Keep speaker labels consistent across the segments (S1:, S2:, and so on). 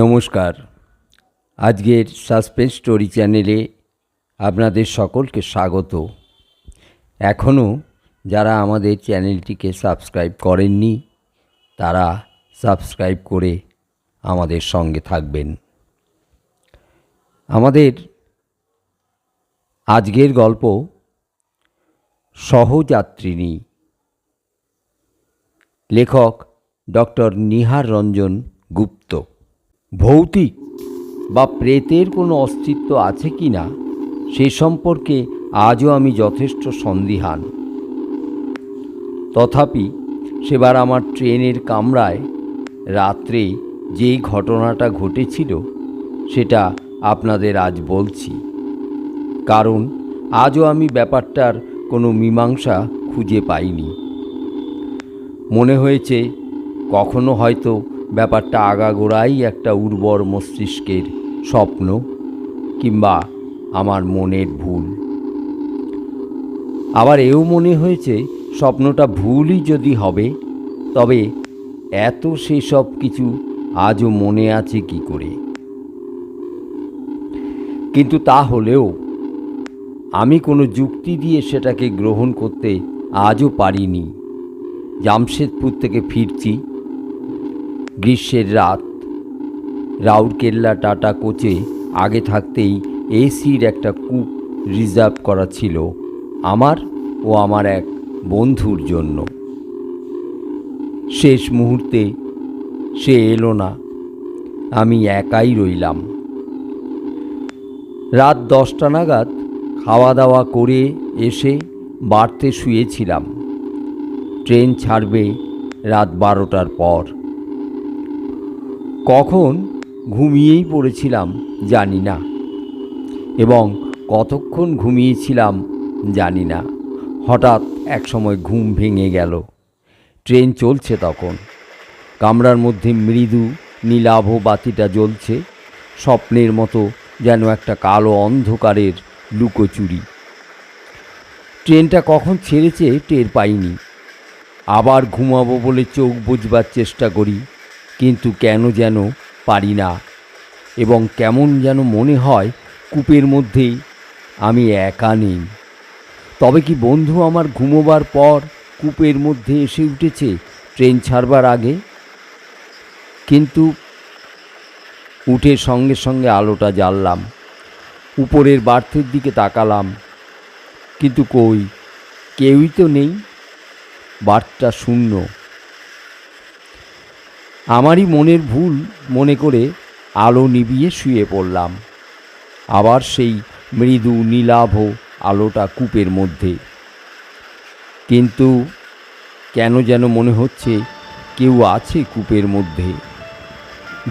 S1: নমস্কার। আজকের suspense story চ্যানেলে আপনাদের সকলকে স্বাগত। এখনও যারা আমাদের চ্যানেলটিকে সাবস্ক্রাইব করেননি, তারা সাবস্ক্রাইব করে আমাদের সঙ্গে থাকবেন। আমাদের আজকের গল্প সহযাত্রিনী লেখক ডক্টর নিহার রঞ্জন গুপ্ত। ভৌতিক বা প্রেতের কোনো অস্তিত্ব আছে কি না, সে সম্পর্কে আজও আমি যথেষ্ট সন্দিহান। তথাপি সেবার আমার ট্রেনের কামরায় রাত্রে যেই ঘটনাটা ঘটেছিল, সেটা আপনাদের আজ বলছি। কারণ আজও আমি ব্যাপারটার কোনো মীমাংসা খুঁজে পাইনি। মনে হয়েছে কখনো হয়তো ব্যাপারটা আগাগোড়াই একটা উর্বর মস্তিষ্কের স্বপ্ন কিংবা আমার মনের ভুল। আবার এও মনে হয়েছে স্বপ্নটা ভুলই যদি হবে, তবে এত সেসব কিছু আজও মনে আছে কি করে? কিন্তু তা হলেও আমি কোনো যুক্তি দিয়ে সেটাকে গ্রহণ করতে আজও পারিনি। জামশেদপুর থেকে ফিরছি। গ্রীষ্মের রাত। রাউরকেল্লা টাটা, কোচে আগে থাকতেই এসির একটা কূপ রিজার্ভ করা ছিল আমার ও আমার এক বন্ধুর জন্য। শেষ মুহূর্তে সে এলো না। আমি একাই রইলাম। রাত দশটা নাগাদ খাওয়া দাওয়া করে এসে বাড়তে শুয়েছিলাম। ট্রেন ছাড়বে রাত বারোটার পর। কখন ঘুমিয়েই পড়েছিলাম জানি না। এবং কতক্ষণ ঘুমিয়েছিলাম জানি না। হঠাৎ একসময় ঘুম ভেঙে গেল। ট্রেন চলছে তখন। কামরার মধ্যে মৃদু, নীলাভ বাতিটা জ্বলছে। স্বপ্নের মতো যেন একটা কালো অন্ধকারের লুকোচুরি। ট্রেনটা কখন ছেড়েছে টের পাইনি। আবার ঘুমাবো বলে চোখ বুঝবার চেষ্টা করি। কিন্তু কেন যেন পারি না এবং কেমন যেন মনে হয় কূপের মধ্যেই আমি একা নেই। তবে কি বন্ধু আমার ঘুমোবার পর কূপের মধ্যে এসে উঠেছে ট্রেন ছাড়বার আগে? কিন্তু উঠে সঙ্গে সঙ্গে আলোটা জ্বাললাম, উপরের বার্থের দিকে তাকালাম, কিন্তু কই, কেউই তো নেই, বার্থটা শূন্য। আমারই মনের ভুল মনে করে আলো নিবিয়ে শুয়ে পড়লাম। আবার সেই মৃদু নীলাভ আলোটা কূপের মধ্যে। কিন্তু কেন যেন মনে হচ্ছে কেউ আছে কূপের মধ্যে।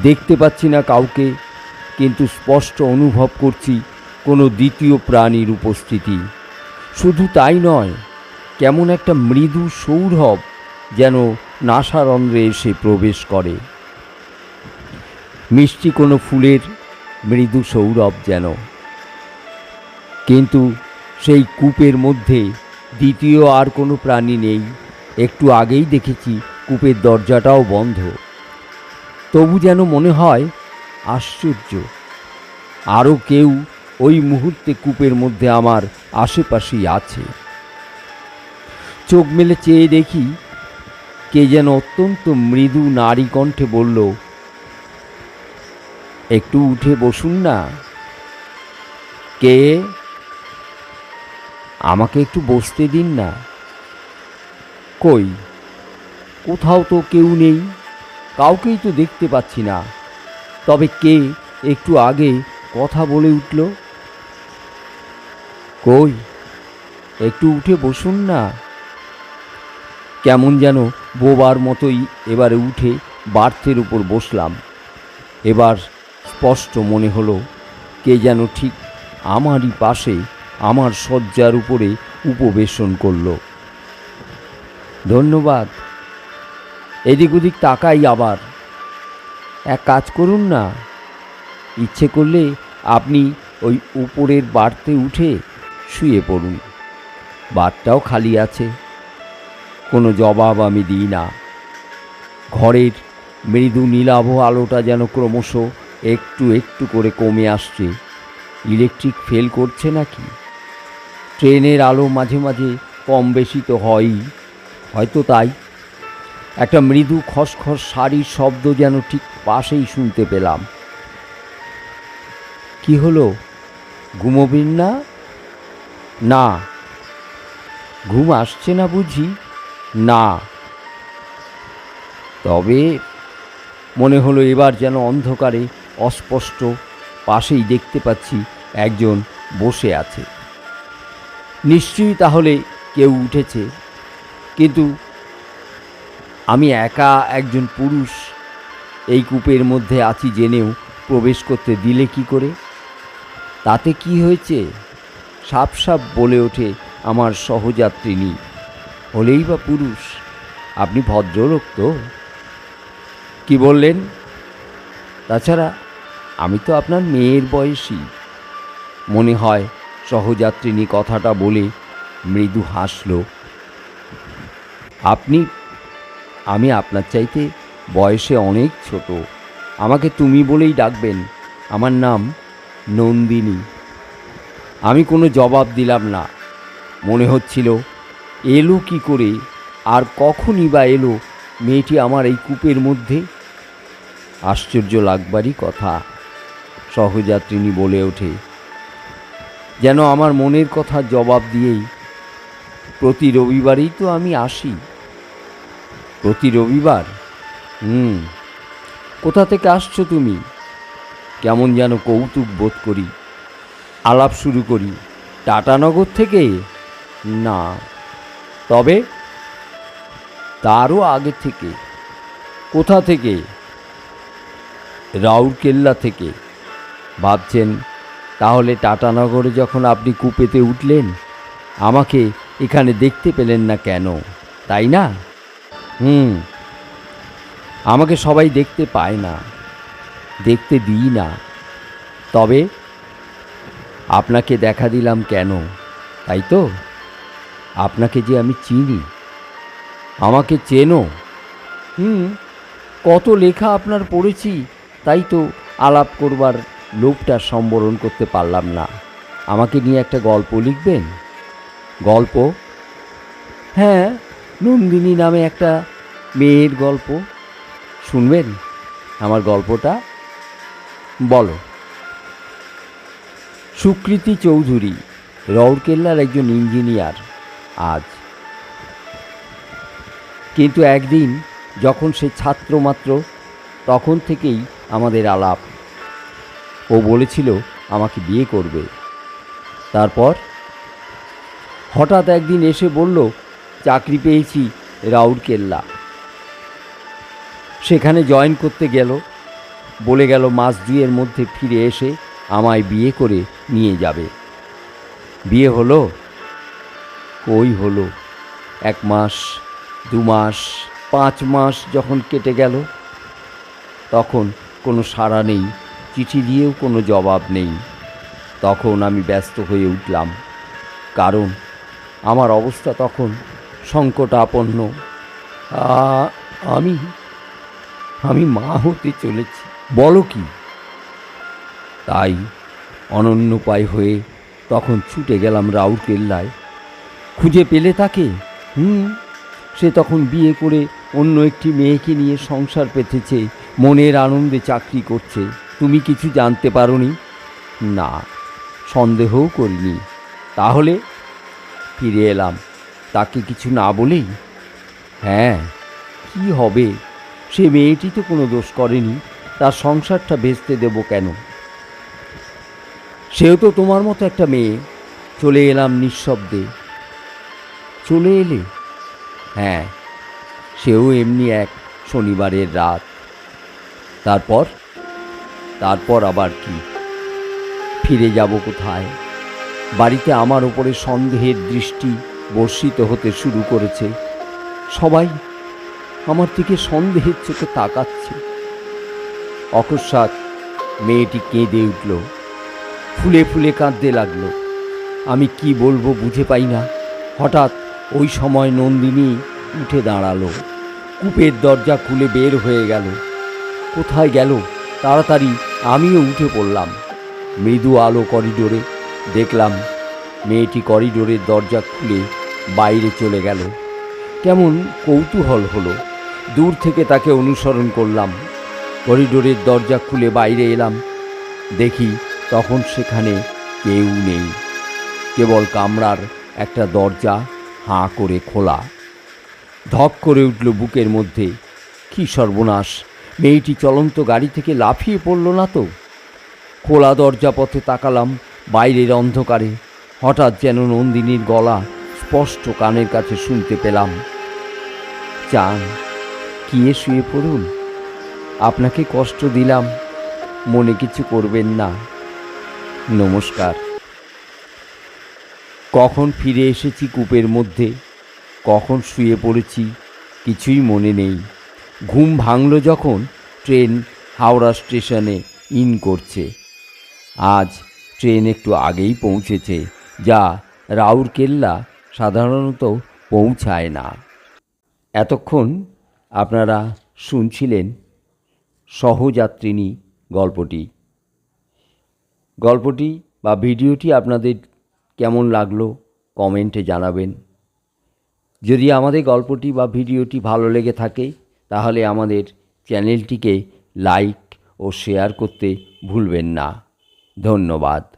S1: দেখতে পাচ্ছি না কাউকে, কিন্তু স্পষ্ট অনুভব করছি কোনো দ্বিতীয় প্রাণীর উপস্থিতি। শুধু তাই নয়, কেমন একটা মৃদু সৌরভ যেন নাসারন্ধ্রে এসে প্রবেশ করে। মিষ্টি কোনো ফুলের মৃদু সৌরভ যেন। কিন্তু সেই কূপের মধ্যে দ্বিতীয় আর কোনো প্রাণী নেই। একটু আগেই দেখেছি কূপের দরজাটাও বন্ধ। তবু যেন মনে হয় আশ্চর্য। আরও কেউ ওই মুহূর্তে কূপের মধ্যে আমার আশেপাশেই আছে। চোখ মেলে চেয়ে দেখি কে যেন অত্যন্ত মৃদু নারী কণ্ঠে বলল, একটু উঠে বসুন না। কে? আমাকে একটু বসতে দিন না। কই? কোথাও তো কেউ নেই। কাউকেই তো দেখতে পাচ্ছি না। তবে কে একটু আগে কথা বলে উঠল, কই? একটু উঠে বসুন না। কেমন যেন বোবার মতোই এবারে উঠে বার্থের উপর বসলাম। এবার স্পষ্ট মনে হলো, কে যেন ঠিক আমারই পাশে আমার শয্যার উপরে উপবেশন করল। ধন্যবাদ। এদিক ওদিক তাকাই আবার। এক কাজ করুন না। ইচ্ছে করলে আপনি ওই উপরের বাড়তে উঠে শুয়ে পড়ুন। বারটাও খালি আছে। কোনো জবাব আমি দিই না। ঘরের মৃদু নীলাভ আলোটা যেন ক্রমশ একটু একটু করে কমে আসছে। ইলেকট্রিক ফেল করছে নাকি? ট্রেনের আলো মাঝে মাঝে কম বেশি তো হয়ই। হয়তো তাই। একটা মৃদু খসখস শাড়ির শব্দ যেন ঠিক পাশেই শুনতে পেলাম। কি হলো? ঘুমোবেন না? না। ঘুম আসছে না বুঝি? না। তবে মনে হলো এবার যেন অন্ধকারে অস্পষ্ট পাশেই দেখতে পাচ্ছি একজন বসে আছে। নিশ্চয়ই তাহলে কেউ উঠেছে, কিন্তু আমি একা একজন পুরুষ এই কূপের মধ্যে আছি জেনেও প্রবেশ করতে দিলে কি করে? তাতে কি হয়েছে? সাপ সাপ বলে ওঠে আমার সহযাত্রিনী। হলেই বা পুরুষ। আপনি ভদ্রলোক তো। কি বললেন? তাছাড়া আমি তো আপনার মেয়ের বয়সী। মনে হয় সহযাত্রিনী কথাটা বলে মৃদু হাসল। আপনি, আমি আপনার চাইতে বয়সে অনেক ছোট। আমাকে তুমি বলেই ডাকবেন। আমার নাম নন্দিনী। আমি কোনো জবাব দিলাম না। মনে হচ্ছিল এলো কি করে? আর কখনই বা এলো মেয়েটি আমার এই কূপের মধ্যে? আশ্চর্য লাগবারই কথা, সহযাত্রিনী বলে ওঠে। যেন আমার মনের কথা জবাব দিয়েই প্রতি রবিবারেই তো আমি আসি। প্রতি রবিবার? হুম, কোথা থেকে আসছো তুমি? কেমন যেন কৌতুক বোধ করি। আলাপ শুরু করি। টাটানগর থেকে? না। তবে তারও আগে থেকে, কোথা থেকে? রাউরকেল্লা থেকে। ভাবছেন, তাহলে টাটানগরে যখন আপনি কুপেতে উঠলেন, আমাকে এখানে দেখতে পেলেন না কেন, তাই না? হুম, আমাকে সবাই দেখতে পায় না, দেখতে দিই না। তবে আপনাকে দেখা দিলাম কেন, তাই তো? আপনাকে যে আমি চিনি, আমাকে চেনো। হুম, কত লেখা আপনার পড়েছি, তাই তো আলাপ করবার লোভটা সম্বরণ করতে পারলাম না। আমাকে নিয়ে একটা গল্প লিখবেন? গল্প? হ্যাঁ নন্দিনী নামে একটা মেয়ের গল্প। শুনবেন? আমার গল্পটা? বলো। সুকৃতি চৌধুরী রৌরকেল্লার একজন ইঞ্জিনিয়ার। আজ। কিন্তু একদিন যখন সে ছাত্র মাত্র তখন থেকেই আমাদের আলাপ। ও বলেছিল আমাকে বিয়ে করবে। তারপর? হঠাৎ একদিন এসে বলল, চাকরি পেয়েছি রাউরকেল্লা। সেখানে জয়েন করতে গেল। বলে গেল, মাস দুয়ের মধ্যে ফিরে এসে আমায় বিয়ে করে নিয়ে যাবে। বিয়ে হলো? ওই হলো। এক মাস, দু মাস, পাঁচ মাস যখন কেটে গেল, তখন কোনো সাড়া নেই, চিঠি দিয়েও কোনো জবাব নেই। তখন আমি ব্যস্ত হয়ে উঠলাম, কারণ আমার অবস্থা তখন সংকটাপন্ন। আমি আমি মা হতে চলেছি। বলো কি? তাই অনন্যপায় হয়ে তখন ছুটে গেলাম রাউরকেল্লায়। খুঁজে পেলে তাকে? হুম, সে তখন বিয়ে করে অন্য একটি মেয়েকে নিয়ে সংসার পেতেছে, মনের আনন্দে চাকরি করছে। তুমি কিছু জানতে পারোনি? না, সন্দেহও করিনি। তাহলে ফিরে এলাম। তাকে কিছু না বলেই? হ্যাঁ কি হবে? সে মেয়েটি তো কোনো দোষ করেনি, তার সংসারটা বেচতে দেব কেন? সেও তো তোমার মতো একটা মেয়ে। চলে এলাম নিঃশব্দে। চলে এলে? হ্যাঁ সেও এমনি এক শনিবারের রাত। তারপর? তারপর আবার কি? ফিরে যাব কোথায়? বাড়িতে আমার ওপরে সন্দেহের দৃষ্টি বর্ষিত হতে শুরু করেছে। সবাই আমার দিকে সন্দেহের চোখে তাকাচ্ছে। অকস্মাৎ মেয়েটি কেঁদে উঠল। ফুলে ফুলে কাঁদতে লাগল। আমি কি বলব বুঝে পাই না। হঠাৎ ওই সময় নন্দিনী উঠে দাঁড়াল। কূপের দরজা খুলে বের হয়ে গেল। কোথায় গেল? তাড়াতাড়ি আমিও উঠে পড়লাম। মৃদু আলো করিডোরে দেখলাম মেয়েটি করিডোরের দরজা খুলে বাইরে চলে গেল। কেমন কৌতূহল হলো। দূর থেকে তাকে অনুসরণ করলাম। করিডোরের দরজা খুলে বাইরে এলাম। দেখি তখন সেখানে কেউ নেই। কেবল কামরার একটা দরজা হাঁ করে খোলা। ধপ করে উঠল বুকের মধ্যে। কি সর্বনাশ, মেয়েটি চলন্ত গাড়ি থেকে লাফিয়ে পড়ল না তো? খোলা দরজা পথে তাকালাম বাইরের অন্ধকারে। হঠাৎ যেন নন্দিনীর গলা স্পষ্ট কানের কাছে শুনতে পেলাম। চান, কিয়ে শুয়ে পড়ুন? আপনাকে কষ্ট দিলাম, মনে কিছু করবেন না। নমস্কার। কখন ফিরে এসেছি কূপের মধ্যে? কখন শুয়ে পড়েছি? কিছুই মনে নেই। ঘুম ভাঙল যখন ট্রেন হাওড়া স্টেশনে ইন করছে। আজ ট্রেন একটু আগেই পৌঁছেছে, যা রাউরকেল্লা সাধারণত পৌঁছায় না। এতক্ষণ আপনারা শুনছিলেন সহযাত্রিনী গল্পটি। গল্পটি বা ভিডিওটি আপনাদের কেমন লাগল কমেন্টে জানাবেন। যদি আমাদের গল্পটি বা ভিডিওটি ভালো লেগে থাকে, তাহলে আমাদের চ্যানেলটিকে লাইক ও শেয়ার করতে ভুলবেন না। ধন্যবাদ।